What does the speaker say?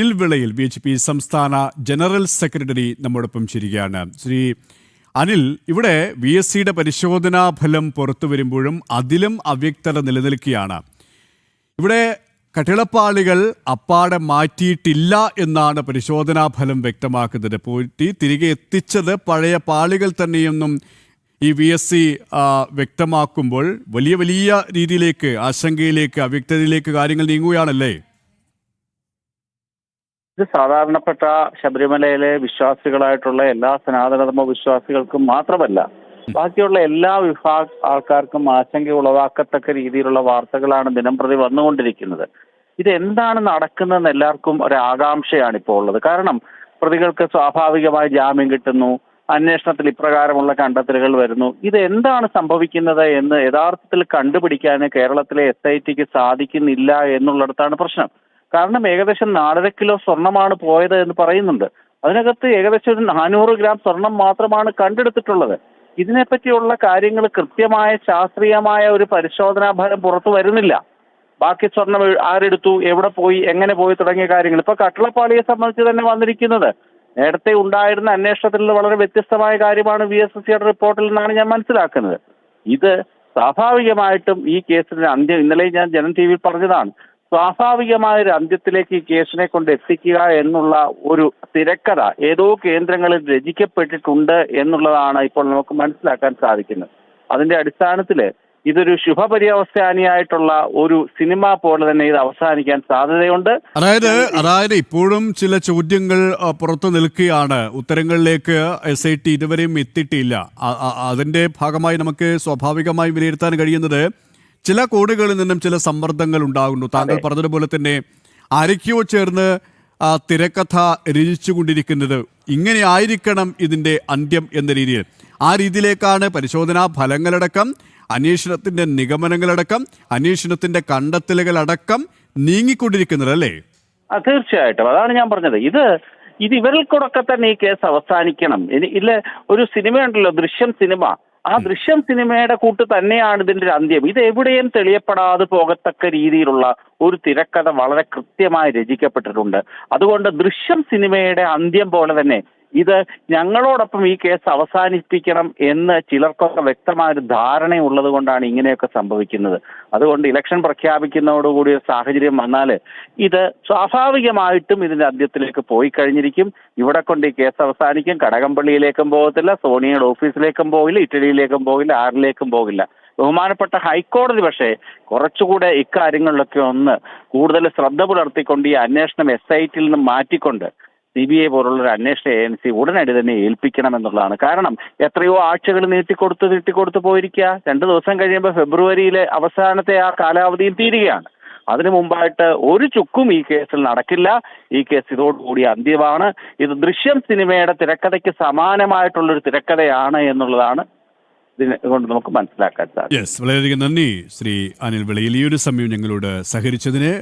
Anil Vilayil B H P സംസ്ഥാന general secretary നമ്മോടൊപ്പം ചേരുകയാണ് ശ്രീ അനിൽ ഇവിടെ വി എസ് സിയുടെ പരിശോധനാ ഫലം പുറത്തു വരുമ്പോഴും അതിലും അവ്യക്തത നിലനിൽക്കുകയാണ്. ഇവിടെ കട്ടിളപ്പാളികൾ അപ്പാടെ മാറ്റിയിട്ടില്ല എന്നാണ് പരിശോധനാ ഫലം വ്യക്തമാക്കുന്നത്. പോയിട്ട് തിരികെ എത്തിച്ചത് പഴയ പാളികൾ തന്നെയെന്നും ഈ വി എസ് സി വ്യക്തമാക്കുമ്പോൾ വലിയ വലിയ രീതിയിലേക്ക് ആശങ്കയിലേക്ക് അവ്യക്തതയിലേക്ക് കാര്യങ്ങൾ നീങ്ങുകയാണല്ലേ? ഇത് സാധാരണപ്പെട്ട ശബരിമലയിലെ വിശ്വാസികളായിട്ടുള്ള എല്ലാ സനാതനധർമ്മ വിശ്വാസികൾക്കും മാത്രമല്ല ബാക്കിയുള്ള എല്ലാ വിഭാഗ ആൾക്കാർക്കും ആശങ്ക ഉളവാക്കത്തക്ക രീതിയിലുള്ള വാർത്തകളാണ് ദിനംപ്രതി വന്നുകൊണ്ടിരിക്കുന്നത്. ഇത് എന്താണ് നടക്കുന്നതെന്ന് എല്ലാവർക്കും ഒരു ആകാംക്ഷയാണ് ഇപ്പോൾ ഉള്ളത്. കാരണം പ്രതികൾക്ക് സ്വാഭാവികമായി ജാമ്യം കിട്ടുന്നു അന്വേഷണത്തിൽ ഇപ്രകാരമുള്ള കണ്ടെത്തലുകൾ വരുന്നു. ഇത് എന്താണ് സംഭവിക്കുന്നത് എന്ന് യഥാർത്ഥത്തിൽ കണ്ടുപിടിക്കാൻ കേരളത്തിലെ എസ് ഐ ടിക്ക് സാധിക്കുന്നില്ല എന്നുള്ളിടത്താണ് പ്രശ്നം. കാരണം ഏകദേശം നാലര കിലോ സ്വർണമാണ് പോയത് എന്ന് പറയുന്നുണ്ട്. അതിനകത്ത് ഏകദേശം ഒരു നാനൂറ് ഗ്രാം സ്വർണം മാത്രമാണ് കണ്ടെടുത്തിട്ടുള്ളത്. ഇതിനെപ്പറ്റിയുള്ള കാര്യങ്ങൾ കൃത്യമായ ശാസ്ത്രീയമായ ഒരു പരിശോധനാ ഫലം പുറത്തു വരുന്നില്ല. ബാക്കി സ്വർണം ആരെടുത്തു എവിടെ പോയി എങ്ങനെ പോയി തുടങ്ങിയ കാര്യങ്ങൾ. ഇപ്പൊ കട്ടളപ്പാളിയെ സംബന്ധിച്ച് തന്നെ വന്നിരിക്കുന്നത്. നേരത്തെ ഉണ്ടായിരുന്ന അന്വേഷണത്തിൽ വളരെ വ്യത്യസ്തമായ കാര്യമാണ് വി എസ് എസ് സിയുടെ റിപ്പോർട്ടിൽ നിന്നാണ് ഞാൻ മനസ്സിലാക്കുന്നത്. ഇത് സ്വാഭാവികമായിട്ടും ഈ കേസിന് അന്ത്യം ഇന്നലെ ഞാൻ ജനം ടി വിയിൽ പറഞ്ഞതാണ്. സ്വാഭാവികമായ ഒരു അന്ത്യത്തിലേക്ക് ഈ കേസിനെ കൊണ്ട് എത്തിക്കുക എന്നുള്ള ഒരു തിരക്കഥ ഏതോ കേന്ദ്രങ്ങളിൽ രചിക്കപ്പെട്ടിട്ടുണ്ട് എന്നുള്ളതാണ് ഇപ്പോൾ നമുക്ക് മനസ്സിലാക്കാൻ സാധിക്കുന്നത്. അതിന്റെ അടിസ്ഥാനത്തിൽ ഇതൊരു ശുഭപര്യവസാനിയായിട്ടുള്ള ഒരു സിനിമ പോലെ തന്നെ ഇത് അവസാനിക്കാൻ സാധ്യതയുണ്ട്. അതായത് അതായത് ഇപ്പോഴും ചില ചോദ്യങ്ങൾ പുറത്തു നിൽക്കുകയാണ്. ഉത്തരങ്ങളിലേക്ക് എസ് ഐ ടി ഇതുവരെയും എത്തിയിട്ടില്ല. അതിന്റെ ഭാഗമായി നമുക്ക് സ്വാഭാവികമായി വിലയിരുത്താൻ കഴിയുന്നത് ചില കോണുകളിൽ നിന്നും ചില സമ്മർദ്ദങ്ങൾ ഉണ്ടാകുന്നു. താങ്കൾ പറഞ്ഞതുപോലെ തന്നെ ആരൊക്കെയോ ചേർന്ന് തിരക്കഥ രചിച്ചുകൊണ്ടിരിക്കുന്നത് ഇങ്ങനെ ആയിരിക്കണം ഇതിന്റെ അന്ത്യം എന്ന രീതിയിൽ. ആ രീതിയിലേക്കാണ് പരിശോധനാ ഫലങ്ങളടക്കം അന്വേഷണത്തിന്റെ നിഗമനങ്ങളടക്കം അന്വേഷണത്തിന്റെ കണ്ടെത്തലുകളടക്കം നീങ്ങിക്കൊണ്ടിരിക്കുന്നത് അല്ലേ? തീർച്ചയായിട്ടും. അതാണ് ഞാൻ പറഞ്ഞത്. ഇത് ഇത് ഇവരിൽ കൂടൊക്കെ തന്നെ ഈ കേസ് അവസാനിക്കണം. ഇല്ല ഒരു സിനിമയുണ്ടല്ലോ ദൃശ്യം സിനിമ. ആ ദൃശ്യം സിനിമയുടെ കൂട്ട് തന്നെയാണ് ഇതിന്റെ ഒരു അന്ത്യം. ഇത് എവിടെയും തെളിയപ്പെടാതെ പോകത്തക്ക രീതിയിലുള്ള ഒരു തിരക്കഥ വളരെ കൃത്യമായി രചിക്കപ്പെട്ടിട്ടുണ്ട്. അതുകൊണ്ട് ദൃശ്യം സിനിമയുടെ അന്ത്യം പോലെ തന്നെ ഇത് ഞങ്ങളോടൊപ്പം ഈ കേസ് അവസാനിപ്പിക്കണം എന്ന് ചിലർക്കൊക്കെ വ്യക്തമായ ഒരു ധാരണയുള്ളത് കൊണ്ടാണ് ഇങ്ങനെയൊക്കെ സംഭവിക്കുന്നത്. അതുകൊണ്ട് ഇലക്ഷൻ പ്രഖ്യാപിക്കുന്നതോടുകൂടി ഒരു സാഹചര്യം വന്നാൽ ഇത് സ്വാഭാവികമായിട്ടും ഇതിന്റെ അന്ത്യത്തിലേക്ക് പോയി കഴിഞ്ഞിരിക്കും. ഇവിടെ കൊണ്ട് ഈ കേസ് അവസാനിക്കും. കടകംപള്ളിയിലേക്കും പോകത്തില്ല. സോണിയയുടെ ഓഫീസിലേക്കും പോകില്ല. ഇറ്റലിയിലേക്കും പോകില്ല. ആറിലേക്കും പോകില്ല. ബഹുമാനപ്പെട്ട ഹൈക്കോടതി പക്ഷേ കുറച്ചുകൂടെ ഇക്കാര്യങ്ങളിലൊക്കെ ഒന്ന് കൂടുതൽ ശ്രദ്ധ പുലർത്തിക്കൊണ്ട് ഈ അന്വേഷണം എസ് ഐ ടിയിൽ നിന്ന് മാറ്റിക്കൊണ്ട് സി ബി ഐ പോലുള്ള ഒരു അന്വേഷണ ഏജൻസി ഉടനടി തന്നെ ഏൽപ്പിക്കണം എന്നുള്ളതാണ് കാരണം എത്രയോ ആഴ്ചകൾ നീട്ടിക്കൊടുത്ത് നീട്ടിക്കൊടുത്ത് പോയിരിക്കുക. രണ്ട് ദിവസം കഴിയുമ്പോൾ ഫെബ്രുവരിയിലെ അവസാനത്തെ ആ കാലാവധിയിൽ തീരുകയാണ്. അതിനു മുമ്പായിട്ട് ഒരു ചുക്കും ഈ കേസിൽ നടക്കില്ല. ഈ കേസ് ഇതോടുകൂടി അന്ത്യമാണ്. ഇത് ദൃശ്യം സിനിമയുടെ തിരക്കഥയ്ക്ക് സമാനമായിട്ടുള്ളൊരു തിരക്കഥയാണ് എന്നുള്ളതാണ് കൊണ്ട് നമുക്ക് മനസ്സിലാക്കാൻ സാധിക്കും. വളരെയധികം നന്ദി ശ്രീ അനിൽ വിളയിൽ. ഈ ഒരു സമയം ഞങ്ങളോട് സഹകരിച്ചതിന്